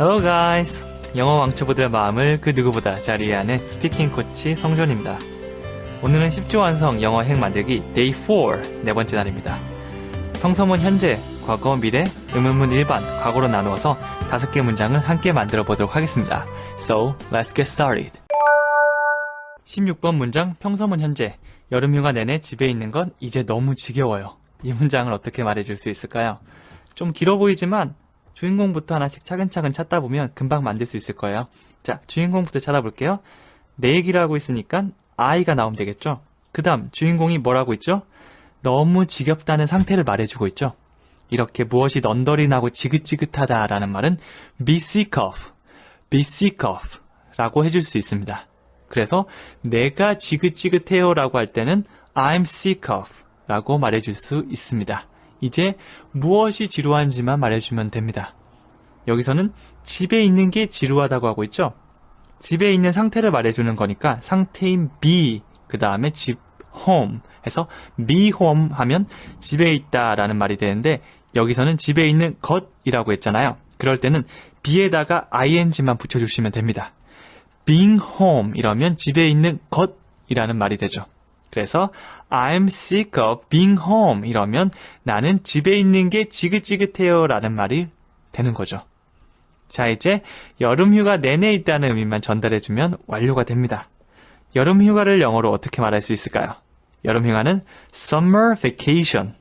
Hello guys! 영어 왕초보들의 마음을 그 누구보다 잘 이해하는 스피킹 코치 성존입니다. 오늘은 10조 완성 영어 핵 만들기 Day 4 네 번째 날입니다. 평서문 현재, 과거, 미래, 의문문 일반, 과거로 나누어서 다섯 개 문장을 함께 만들어 보도록 하겠습니다. So, let's get started. 16번 문장 평서문 현재 여름휴가 내내 집에 있는 건 이제 너무 지겨워요. 이 문장을 어떻게 말해줄 수 있을까요? 좀 길어 보이지만 주인공부터 하나씩 차근차근 찾다 보면 금방 만들 수 있을 거예요. 자, 주인공부터 찾아볼게요. 내 얘기를 하고 있으니까 I가 나오면 되겠죠? 그 다음 주인공이 뭐라고 있죠? 너무 지겹다는 상태를 말해주고 있죠? 이렇게 무엇이 넌더리 나고 지긋지긋하다라는 말은 be sick of, be sick of 라고 해줄 수 있습니다. 그래서 내가 지긋지긋해요 라고 할 때는 I'm sick of 라고 말해줄 수 있습니다. 이제 무엇이 지루한지만 말해주면 됩니다. 여기서는 집에 있는 게 지루하다고 하고 있죠? 집에 있는 상태를 말해주는 거니까 상태인 be, 그 다음에 집, home 해서 be home 하면 집에 있다 라는 말이 되는데 여기서는 집에 있는 것이라고 했잖아요. 그럴 때는 be에다가 ing만 붙여주시면 됩니다. being home 이러면 집에 있는 것이라는 말이 되죠. 그래서 I'm sick of being home 이러면 나는 집에 있는 게 지긋지긋해요 라는 말이 되는 거죠. 자, 이제 여름 휴가 내내 있다는 의미만 전달해주면 완료가 됩니다. 여름 휴가를 영어로 어떻게 말할 수 있을까요? 여름 휴가는 summer vacation,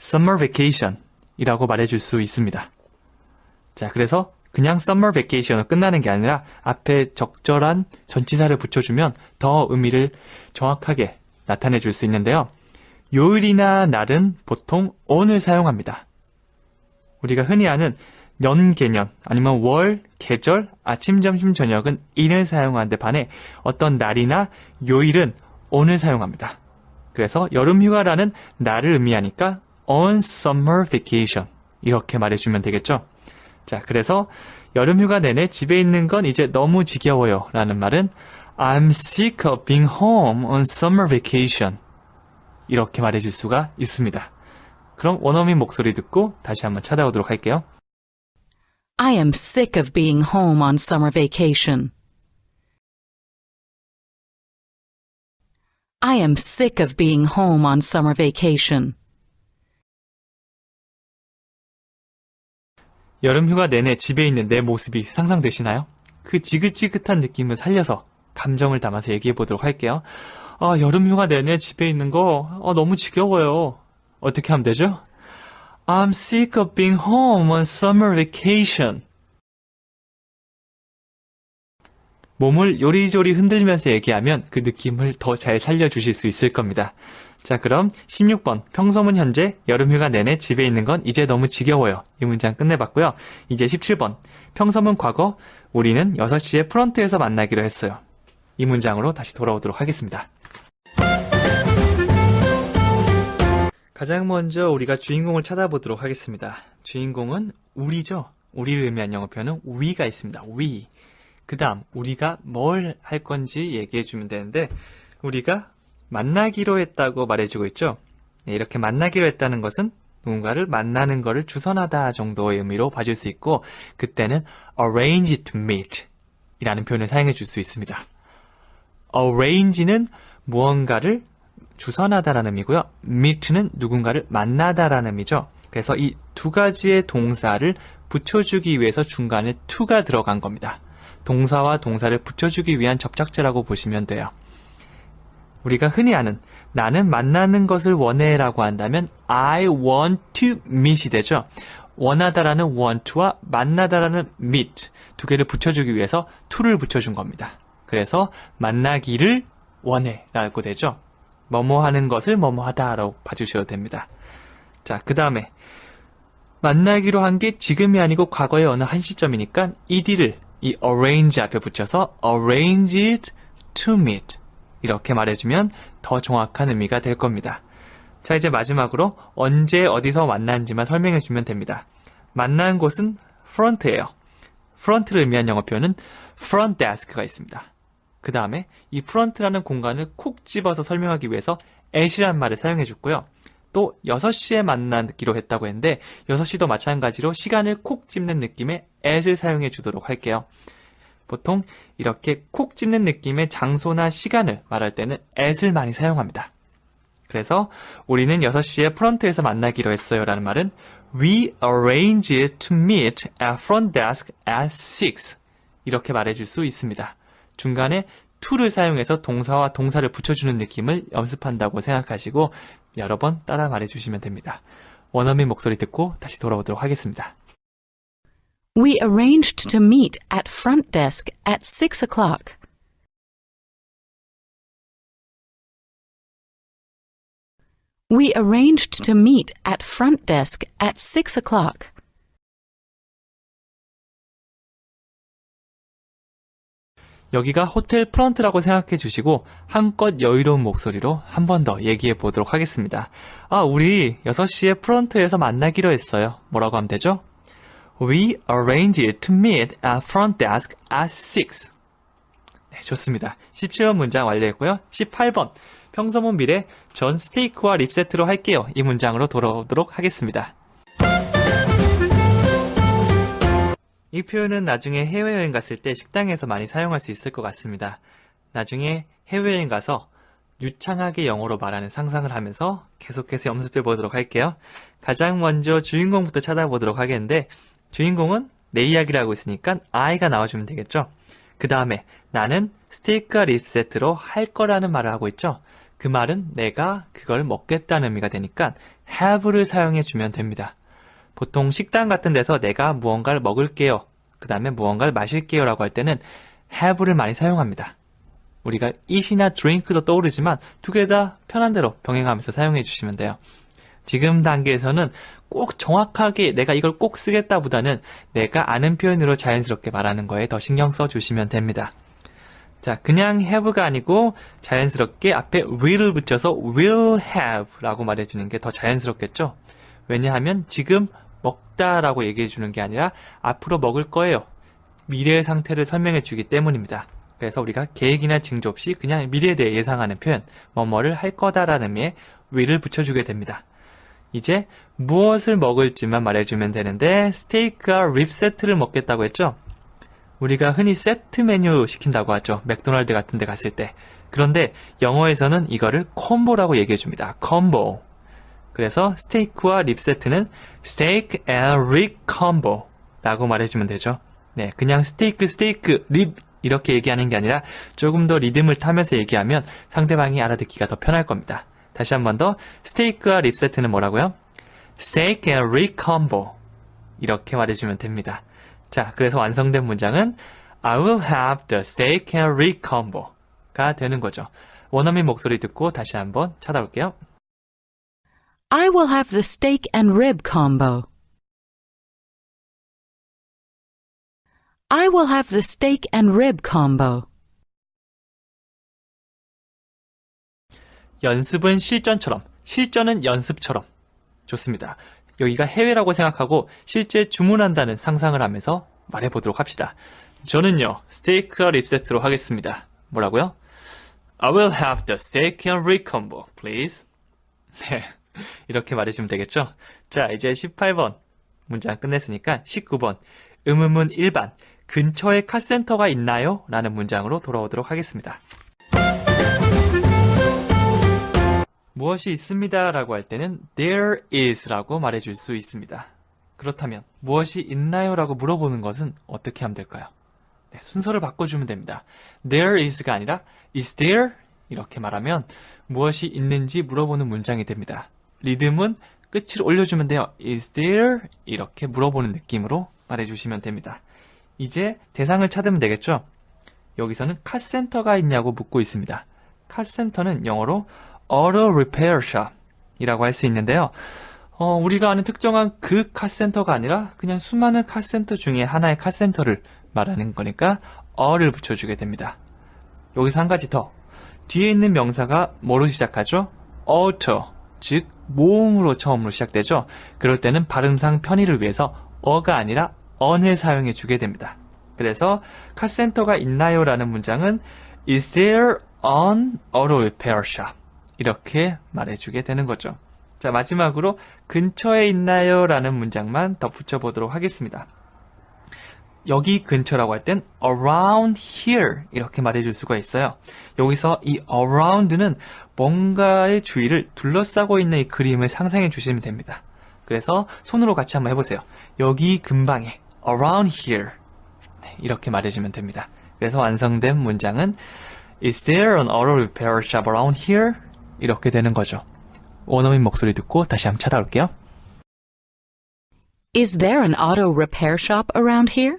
summer vacation 이라고 말해줄 수 있습니다. 자, 그래서 그냥 summer vacation으로 끝나는 게 아니라 앞에 적절한 전치사를 붙여주면 더 의미를 정확하게 나타내 줄 수 있는데요. 요일이나 날은 보통 on을 사용합니다. 우리가 흔히 아는 년 개년 아니면 월, 계절, 아침, 점심, 저녁은 in을 사용하는데 반해 어떤 날이나 요일은 on을 사용합니다. 그래서 여름 휴가라는 날을 의미하니까 on summer vacation 이렇게 말해주면 되겠죠. 자, 그래서 여름 휴가 내내 집에 있는 건 이제 너무 지겨워요 라는 말은 I'm sick of being home on summer vacation 이렇게 말해줄 수가 있습니다. 그럼 원어민 목소리 듣고 다시 한번 찾아오도록 할게요. I am sick of being home on summer vacation. I am sick of being home on summer vacation. 여름 휴가 내내 집에 있는 내 모습이 상상되시나요? 그 지긋지긋한 느낌을 살려서 감정을 담아서 얘기해 보도록 할게요. 아, 여름 휴가 내내 집에 있는 거 아, 너무 지겨워요. 어떻게 하면 되죠? I'm sick of being home on summer vacation. 몸을 요리조리 흔들면서 얘기하면 그 느낌을 더 잘 살려주실 수 있을 겁니다. 자, 그럼 16번. 평소문 현재 여름휴가 내내 집에 있는 건 이제 너무 지겨워요. 이 문장 끝내봤고요. 이제 17번. 평소문 과거. 우리는 6시에 프런트에서 만나기로 했어요. 이 문장으로 다시 돌아오도록 하겠습니다. 가장 먼저 우리가 주인공을 찾아보도록 하겠습니다. 주인공은 우리죠. 우리를 의미한 영어 표현은 we가 있습니다. we. 그 다음 우리가 뭘 할 건지 얘기해 주면 되는데 우리가 만나기로 했다고 말해주고 있죠. 네, 이렇게 만나기로 했다는 것은 누군가를 만나는 것을 주선하다 정도의 의미로 봐줄 수 있고 그때는 arrange to meet 이라는 표현을 사용해 줄 수 있습니다. Arrange는 무언가를 주선하다라는 의미고요. meet는 누군가를 만나다라는 의미죠. 그래서 이 두 가지의 동사를 붙여주기 위해서 중간에 to가 들어간 겁니다. 동사와 동사를 붙여주기 위한 접착제라고 보시면 돼요. 우리가 흔히 아는 나는 만나는 것을 원해 라고 한다면 I want to meet이 되죠. 원하다라는 want와 만나다라는 meet 두 개를 붙여주기 위해서 to를 붙여준 겁니다. 그래서 만나기를 원해 라고 되죠. 뭐뭐 하는 것을 뭐뭐 하다라고 봐주셔도 됩니다. 자, 그 다음에 만나기로 한 게 지금이 아니고 과거의 어느 한 시점이니까 ed를 이 arrange 앞에 붙여서 arranged to meet 이렇게 말해주면 더 정확한 의미가 될 겁니다. 자, 이제 마지막으로 언제 어디서 만난지만 설명해주면 됩니다. 만난 곳은 front예요. front를 의미한 영어 표현은 front desk가 있습니다. 그 다음에 이 front라는 공간을 콕 집어서 설명하기 위해서 at이란 말을 사용해 줬고요. 또 6시에 만나기로 했다고 했는데 6시도 마찬가지로 시간을 콕 집는 느낌의 at을 사용해 주도록 할게요. 보통 이렇게 콕 집는 느낌의 장소나 시간을 말할 때는 at을 많이 사용합니다. 그래서 우리는 6시에 프런트에서 만나기로 했어요 라는 말은 We arranged to meet at front desk at 6 이렇게 말해줄 수 있습니다. 중간에 to를 사용해서 동사와 동사를 붙여주는 느낌을 연습한다고 생각하시고 여러 번 따라 말해주시면 됩니다. 원어민 목소리 듣고 다시 돌아오도록 하겠습니다. We arranged to meet at front desk at six o'clock. We arranged to meet at front desk at six o'clock. 여기가 호텔 프런트라고 생각해 주시고 한껏 여유로운 목소리로 한 번 더 얘기해 보도록 하겠습니다. 아, 우리 6시에 프런트에서 만나기로 했어요. 뭐라고 하면 되죠? We arranged to meet at front desk at 6. 네, 좋습니다. 17번 문장 완료했고요. 18번. 평소문 미래 전 스테이크와 립 세트로 할게요. 이 문장으로 돌아오도록 하겠습니다. 이 표현은 나중에 해외여행 갔을 때 식당에서 많이 사용할 수 있을 것 같습니다. 나중에 해외여행 가서 유창하게 영어로 말하는 상상을 하면서 계속해서 연습해 보도록 할게요. 가장 먼저 주인공부터 찾아보도록 하겠는데 주인공은 내 이야기를 하고 있으니까 I가 나와주면 되겠죠. 그 다음에 나는 스테이크와 립 세트로 할 거라는 말을 하고 있죠. 그 말은 내가 그걸 먹겠다는 의미가 되니까 have를 사용해 주면 됩니다. 보통 식당 같은 데서 내가 무언가를 먹을게요. 그 다음에 무언가를 마실게요. 라고 할 때는 have를 많이 사용합니다. 우리가 eat이나 drink도 떠오르지만 두 개 다 편한 대로 병행하면서 사용해 주시면 돼요. 지금 단계에서는 꼭 정확하게 내가 이걸 꼭 쓰겠다 보다는 내가 아는 표현으로 자연스럽게 말하는 거에 더 신경 써 주시면 됩니다. 자, 그냥 have가 아니고 자연스럽게 앞에 will을 붙여서 will have 라고 말해주는 게 더 자연스럽겠죠? 왜냐하면 지금 먹다라고 얘기해 주는 게 아니라 앞으로 먹을 거예요. 미래의 상태를 설명해 주기 때문입니다. 그래서 우리가 계획이나 징조 없이 그냥 미래에 대해 예상하는 표현, 뭐뭐를 할 거다라는 의미의 will을 붙여주게 됩니다. 이제 무엇을 먹을지만 말해주면 되는데 스테이크와 립 세트를 먹겠다고 했죠? 우리가 흔히 세트 메뉴 시킨다고 하죠. 맥도날드 같은 데 갔을 때. 그런데 영어에서는 이거를 콤보라고 얘기해 줍니다. 콤보. 그래서 스테이크와 립 세트는 steak and rib combo 라고 말해주면 되죠. 네, 그냥 스테이크, 스테이크, 립 이렇게 얘기하는 게 아니라 조금 더 리듬을 타면서 얘기하면 상대방이 알아듣기가 더 편할 겁니다. 다시 한 번 더 스테이크와 립 세트는 뭐라고요? steak and rib combo 이렇게 말해주면 됩니다. 자, 그래서 완성된 문장은 I will have the steak and rib combo가 되는 거죠. 원어민 목소리 듣고 다시 한번 찾아올게요. I will have the steak and rib combo. I will have the steak and rib combo. 연습은 실전처럼, 실전은 연습처럼. 좋습니다. 여기가 해외라고 생각하고 실제 주문한다는 상상을 하면서 말해보도록 합시다. 저는요, 스테이크와 립 세트로 하겠습니다. 뭐라고요? I will have the steak and rib combo, please. 네. 이렇게 말해주면 되겠죠? 자, 이제 18번 문장 끝냈으니까 19번 음음은 일반 근처에 카센터가 있나요? 라는 문장으로 돌아오도록 하겠습니다. 무엇이 있습니다 라고 할 때는 there is 라고 말해줄 수 있습니다. 그렇다면 무엇이 있나요? 라고 물어보는 것은 어떻게 하면 될까요? 네, 순서를 바꿔주면 됩니다. there is가 아니라 is there? 이렇게 말하면 무엇이 있는지 물어보는 문장이 됩니다. 리듬은 끝을 올려주면 돼요. Is there? 이렇게 물어보는 느낌으로 말해주시면 됩니다. 이제 대상을 찾으면 되겠죠? 여기서는 카센터가 있냐고 묻고 있습니다. 카센터는 영어로 Auto Repair Shop 이라고 할 수 있는데요. 어, 우리가 아는 특정한 그 카센터가 아니라 그냥 수많은 카센터 중에 하나의 카센터를 말하는 거니까 어를 붙여주게 됩니다. 여기서 한 가지 더. 뒤에 있는 명사가 뭐로 시작하죠? auto, 즉 모음으로 처음으로 시작되죠. 그럴 때는 발음상 편의를 위해서 어가 아니라 on을 사용해 주게 됩니다. 그래서 카센터가 있나요? 라는 문장은 Is there an auto repair shop? 이렇게 말해주게 되는 거죠. 자, 마지막으로 근처에 있나요? 라는 문장만 덧붙여 보도록 하겠습니다. 여기 근처라고 할 땐 around here 이렇게 말해줄 수가 있어요. 여기서 이 around는 뭔가의 주위를 둘러싸고 있는 이 그림을 상상해 주시면 됩니다. 그래서 손으로 같이 한번 해보세요. 여기 근방에 around here 네, 이렇게 말해주면 됩니다. 그래서 완성된 문장은 Is there an auto repair shop around here? 이렇게 되는 거죠. 원어민 목소리 듣고 다시 한번 찾아올게요. Is there an auto repair shop around here?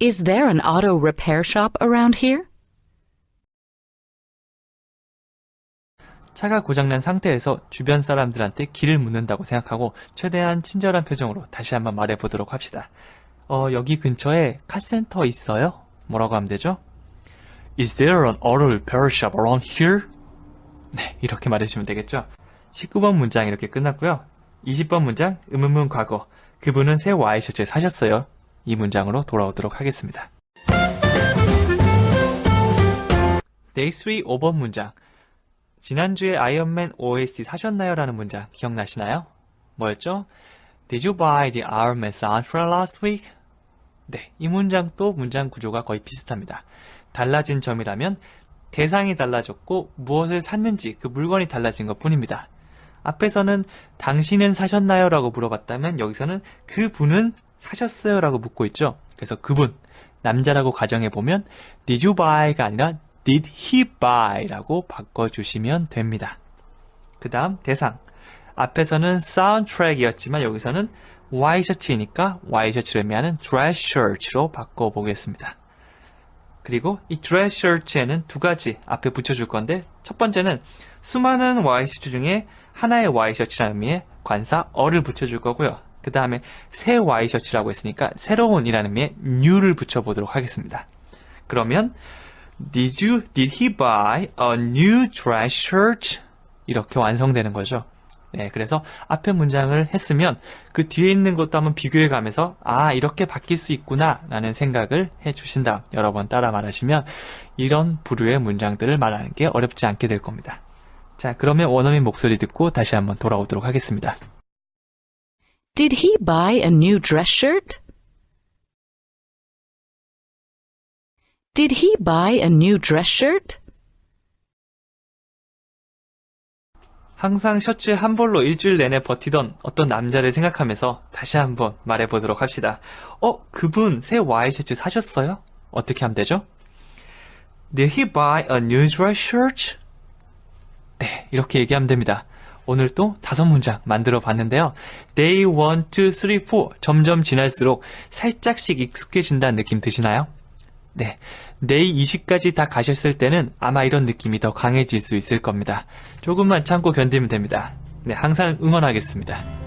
Is there an auto repair shop around here? 차가 고장난 상태에서 주변 사람들한테 길을 묻는다고 생각하고 최대한 친절한 표정으로 다시 한번 말해보도록 합시다. 어, 여기 근처에 카센터 있어요? 뭐라고 하면 되죠? Is there an auto repair shop around here? 네, 이렇게 말해주시면 되겠죠? 19번 문장 이렇게 끝났고요. 20번 문장, 의문문 과거. 그분은 새 와이셔츠 사셨어요. 이 문장으로 돌아오도록 하겠습니다. Day 3 5번 문장. 지난주에 아이언맨 OST 사셨나요? 라는 문장 기억나시나요? 뭐였죠? Did you buy the Iron Man soundtrack last week? 네, 이 문장도 문장 구조가 거의 비슷합니다. 달라진 점이라면 대상이 달라졌고 무엇을 샀는지 그 물건이 달라진 것 뿐입니다. 앞에서는 당신은 사셨나요? 라고 물어봤다면 여기서는 그 분은 사셨어요? 라고 묻고 있죠. 그래서 그분, 남자라고 가정해보면 Did you buy가 아니라 Did he buy? 라고 바꿔주시면 됩니다. 그 다음 대상. 앞에서는 사운드트랙이었지만 여기서는 와이셔츠이니까 와이셔츠를 의미하는 드레스 셔츠로 바꿔보겠습니다. 그리고 이 드레스 셔츠에는 두 가지 앞에 붙여줄 건데 첫 번째는 수많은 와이셔츠 중에 하나의 와이셔츠라는 의미의 관사 어를 붙여줄 거고요. 그 다음에 새 와이셔츠라고 했으니까 새로운이라는 의미의 new를 붙여보도록 하겠습니다. 그러면 Did you, did he buy a new dress shirt? 이렇게 완성되는 거죠. 네, 그래서 앞에 문장을 했으면 그 뒤에 있는 것도 한번 비교해 가면서 아, 이렇게 바뀔 수 있구나 라는 생각을 해 주신 다음 여러 번 따라 말하시면 이런 부류의 문장들을 말하는 게 어렵지 않게 될 겁니다. 자, 그러면 원어민 목소리 듣고 다시 한번 돌아오도록 하겠습니다. Did he buy a new dress shirt? Did he buy a new dress shirt? 항상 셔츠 한 벌로 일주일 내내 버티던 어떤 남자를 생각하면서 다시 한번 말해보도록 합시다. 어, 그분 새 와이셔츠 사셨어요? 어떻게 하면 되죠? Did he buy a new dress shirt? 네, 이렇게 얘기하면 됩니다. 오늘 또 다섯 문장 만들어 봤는데요. Day 1, 2, 3, 4 점점 지날수록 살짝씩 익숙해진다는 느낌 드시나요? 네. 내일 20까지 다 가셨을 때는 아마 이런 느낌이 더 강해질 수 있을 겁니다. 조금만 참고 견디면 됩니다. 네, 항상 응원하겠습니다.